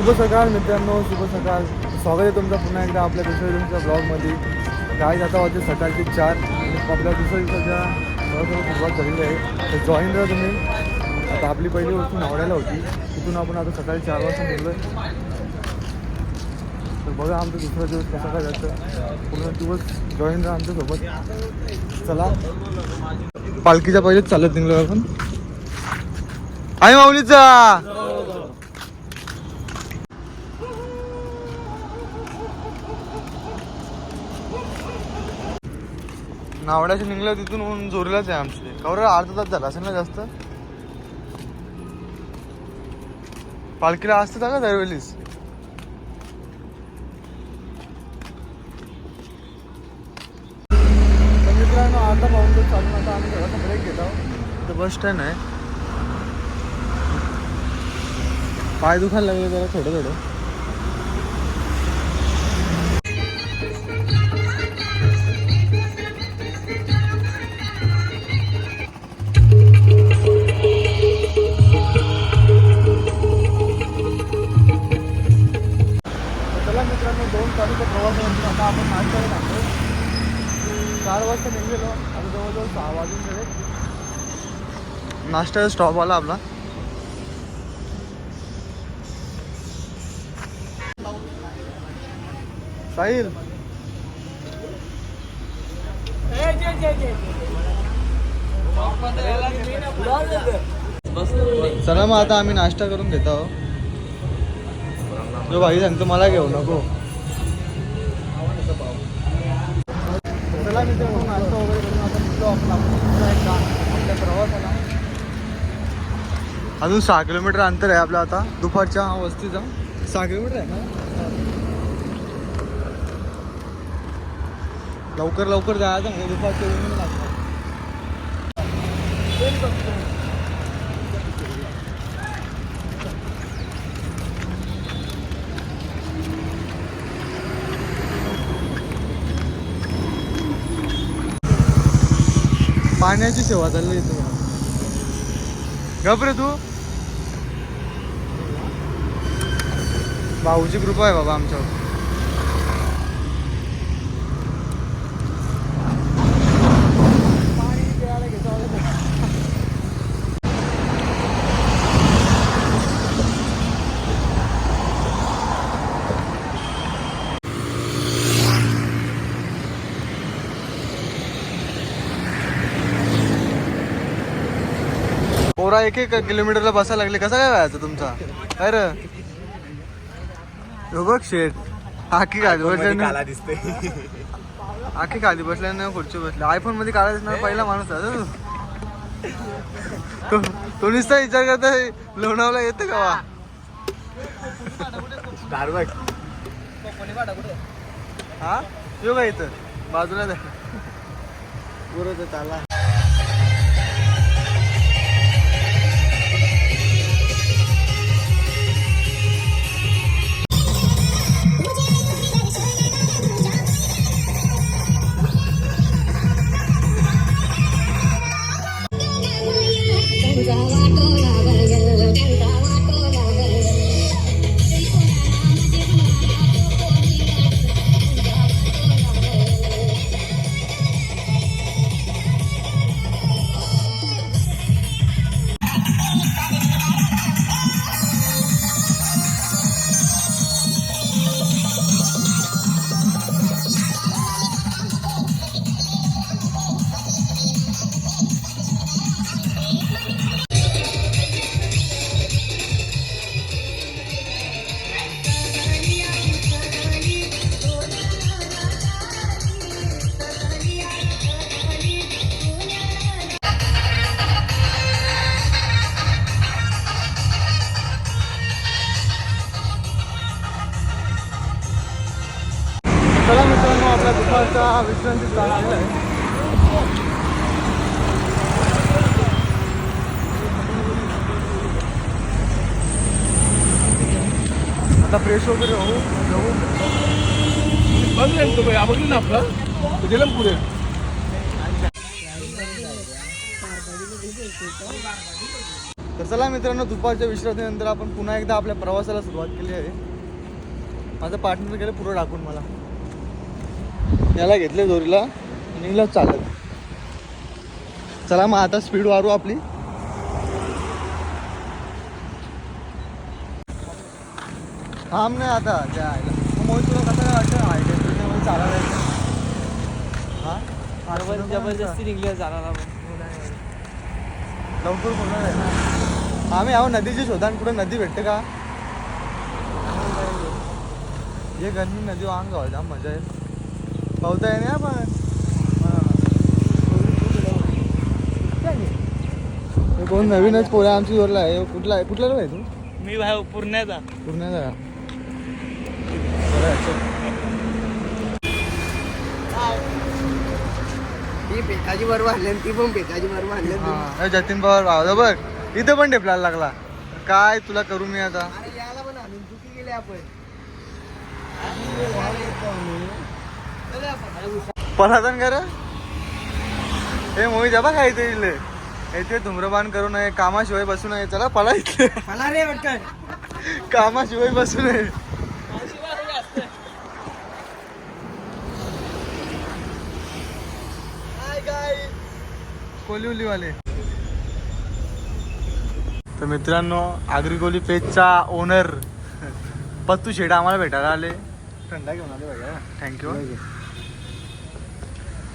शुभ सकाळ मित्रांनो शुभ सकाळ. स्वागत आहे तुमचं पुन्हा एकदा आपल्या दुसऱ्या दिवसाच्या ब्लॉगमध्ये काय जाता वाजते सकाळचे चार. आपल्या दुसऱ्या दिवसाच्या प्रवासाला सुरुवात झालेली आहे. तर जॉईन राहा तुम्ही. आता आपली पहिली वस्तू नावड्याला होती. तिथून आपण आता सकाळी चार वाजता निघलो तर बघा आमचा दुसरा दिवस कसा काय जातं. पूर्ण दिवस जॉईन राहा आमच्यासोबत. चला. पालखीच्या पहिलेच चालत निघलो आपण. आई माऊलीचा! नावड्याशी निघलं तिथून जोरीलाच आहे आमचे. कवर अर्धा तास झाला असेल ना जास्त? पालखीला असतं का दरवेळीस तर मित्रांनो अर्धा पाहून तास चालून आता आम्ही घराचा ब्रेक घेत आहोत. तर बस स्टँड आहे. पाय दुखायला लागले जरा थोडं थोडं. आता आपण नाश्त्याला थांबलो चार वाजता निघलेलो. आता जवळजवळ सहा वाजून गेले. नाश्त्याचा स्टॉप आला आपला. साहिल. चला मग आता आम्ही नाश्ता करून घेत आहोत. जो भाई सांगतो मला घेऊ नको. चला मित्रांनो नाश्ता वगैरे करून आता निघलो आपण आपल्या प्रवासाला. अजून सहा किलोमीटर अंतर आहे आपलं आता दुपारच्या वस्तीचा. सहा किलोमीटर आहे ना? लवकर लवकर जायचं दुपारच्या लागतं पाण्याची सेवा चालली इथं घबरे तू. भाऊची कृपा आहे बाबा आमच्यावर. पोरा एक एक किलोमीटरला बसायला लागले. कसा काय व्हायचं तुमचा? काय रे? हो बघ शेट आखी खाली बसल्याने दिसते आखी खाली बसल्याने खुर्ची बसल्या आयफोनमध्ये काढायला दिसणार पहिला माणूस आहे तो. तो- तो नुसता विचार करता लोणावला येतं का वा? हा? येऊ का इथं. बाजूला त्याला दुपारचा विश्रांती स्थान आलेला आहे. आता फ्रेश वगैरे होऊ जाऊ. बघ तो आवडली ना आपलं? गेलं ना पुढे. तर चला मित्रांनो दुपारच्या विश्रांतीनंतर आपण पुन्हा एकदा आपल्या प्रवासाला सुरुवात केली आहे. माझं पार्टनर गेलं पुढं टाकून मला. याला घेतले दोरीला निघलं चालत. चला मग आता स्पीड वाढू आपली. थांब नाही आता त्या मग मोहित तुला कसं काय वाटतं? आयडिया त्याच्यामध्ये चालायला हा? जबर- जबरदस्ती निघली जाणार लवकर बोलणार आहे. आम्ही आहो नदीची शोधान कुठं नदी भेटते का? ये गरमी नदी वाहन गाव जाम मजा आहे पावता आहे ना पण हे कोण नवीनच पोऱ्या आमची जोरला आहे. कुठला आहे? कुठला आहे तू? मी भाई पुण्याचा पूर्ण का? बरं चल. ती पेकाची बरोबर आणली ती पण पेकाची बरोबर आणली हा, हे जतीन पवार भाव बघ. इथं पण ढेपलायला लागला. काय तुला करू मी आता? अरे याला पण आणून चुकी केली आपण. पलातन कर. हे मोहित बा काय इथे इथले. येथे धूम्रपान करू नये कामाशिवाय बसू नये. चला पला इथले. मला रे वाटतं कामाशिवाय बसू नये. तर मित्रांनो आग्रिकोली पेजचा ओनर पत्तू शेड आम्हाला भेटायला आले. थंडा घेऊन आले बघा थँक्यू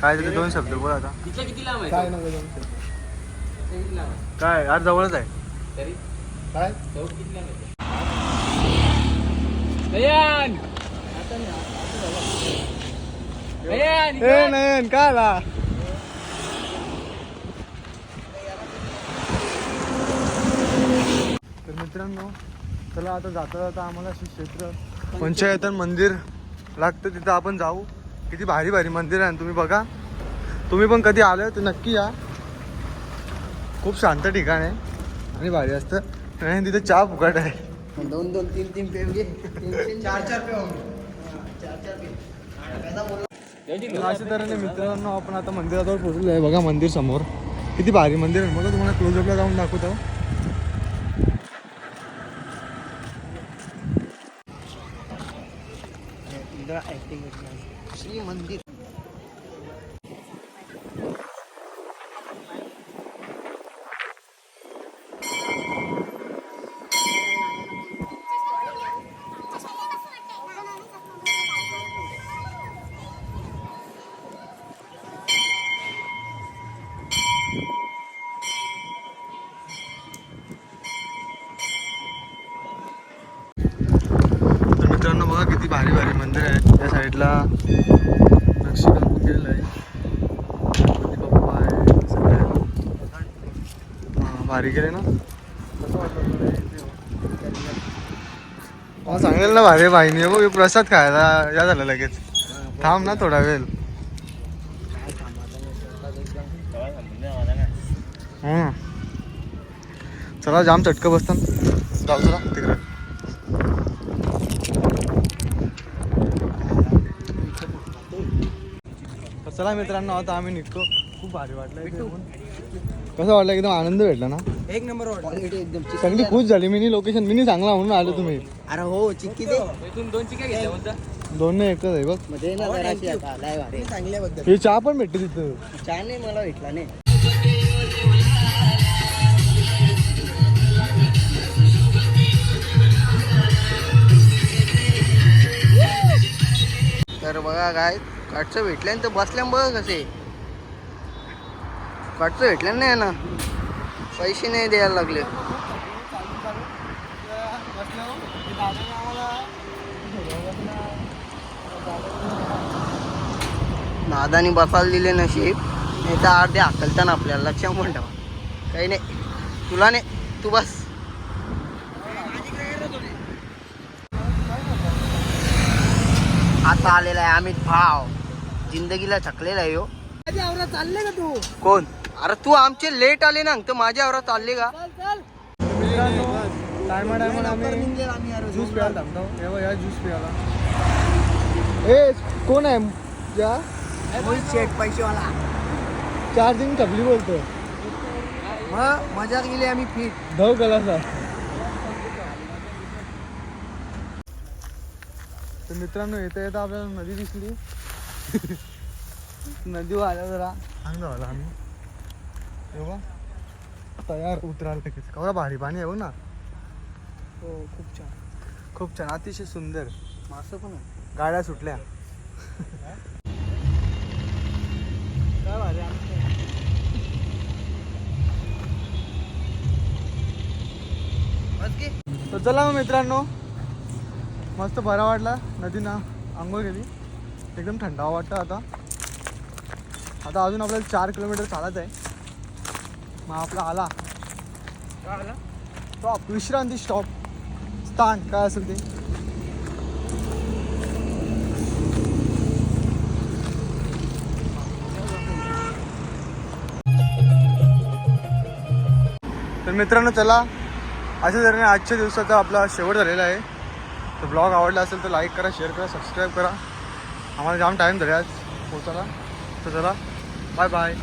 काय तिथे दोन शब्द बोल आता. तिथलं किती लांब आहे काय नको दोन शब्द. किती लांब आहे काय आज जवळच आहे. तरी? काय? चौक किती लांब आहे दयान दयान ए नयन काय आला? तर मित्रांनो चला आता जाता जाता आम्हाला श्री क्षेत्र पंचायतन मंदिर लागतं तिथं आपण जाऊ. किती भारी भारी मंदिर आहे ना तुम्ही बघा. तुम्ही पण कधी आले तर नक्की या. खूप शांत ठिकाण आहे आणि भारी असतं. आणि तिथे चहा फुकट आहे. दोन दोन तीन तीन पे घे. चार चार पे चार चार पे तर अशा तऱ्हेने मित्रांनो आपण आता मंदिराजवळ पोहोचलो आहे. बघा मंदिर समोर. किती भारी मंदिर आहे. बघा तुम्हाला क्लोजअपला जाऊन दाखवतो. मंदिर. मित्रांनो किती भारी भारी मंदिर आहे. त्या साईडला नक्षीकाम केलेलं आहे. गणपती बाप्पा आहे सगळे हां, भारी केले ना? कसं वाटलं सांगेल ना भारी भाईनी बघ प्रसाद खायला या झालं लगेच. थांब ना थोडा वेळ. हं. चला जाम चटकं बसतात. जाऊ चला तिकडे. चला मित्रांनो आता आम्ही निघतो. खूप भारी वाटलं. कसं वाटलं? एकदम आनंद भेटला ना? एक नंबर एकदम सगळी खुश झाली. मिनी लोकेशन मिनी चांगला म्हणून आले तुम्ही. अरे हो चिक्की दे. दोन घेतल्या दोन नाही एकच आहे बघ. चांगल्याबद्दल हे चहा पण भेटते तिथं. चहा नाही मला भेटला नाही. तर बघा काय काटचं भेटल्यानंतर बसल्यान बघ कसे. काटचं भेटल्यान नाही ना पैसे नाही द्यायला लागले. दादानी बसायला दिले नशीब. नाही तर अर्धे हाकलता ना आपल्याला. लक्षात पण ठेवा. काही नाही. तुला नाही. तू बस. आता आलेला आहे अमित भाव. जिंदगीला थकलेला आहे हो. चालले का तू? कोण? अरे तू आमचे लेट आले ना तर माझ्या आवरा चालले का? टायमा टायमा आम्ही ज्यूस प्यायला थांबतो. बघ, या ज्यूस प्यायला. ए कोण आहे? या शेट पैसेवाला. चार्जिंग चपली बोलतो मजा गेली आम्ही फिट. धाव कलासा तर मित्रांनो येता येता आपल्याला नदी दिसली. नदी आल्या जरा. सांग झालं आम्ही. तयार उतरायला लगेच केवढा भारी पाणी आहे हो ना. हो खूप छान. खूप छान. अतिशय सुंदर. मासं पण आहे गाड्या सुटल्या. काय भारी की. तर चला मग मित्रांनो. मस्त बरा वाटला. नदीनं आंघोळ केली. एकदम थंडावा वाटतं आता. आता अजून आपल्याला चार किलोमीटर चालत आहे. मग आपला आला. काय आला? स्टॉप विश्रांती स्टॉप स्थान काय असेल ते? तर मित्रांनो चला. अशा तऱ्हेने आजच्या दिवसाचा आपला शेवट झालेला आहे. तर ब्लॉग आवडला असेल तर लाईक करा शेअर करा सबस्क्राईब करा. आम्हाला जाम टाईम झाले आज पोचायला तर चला बाय बाय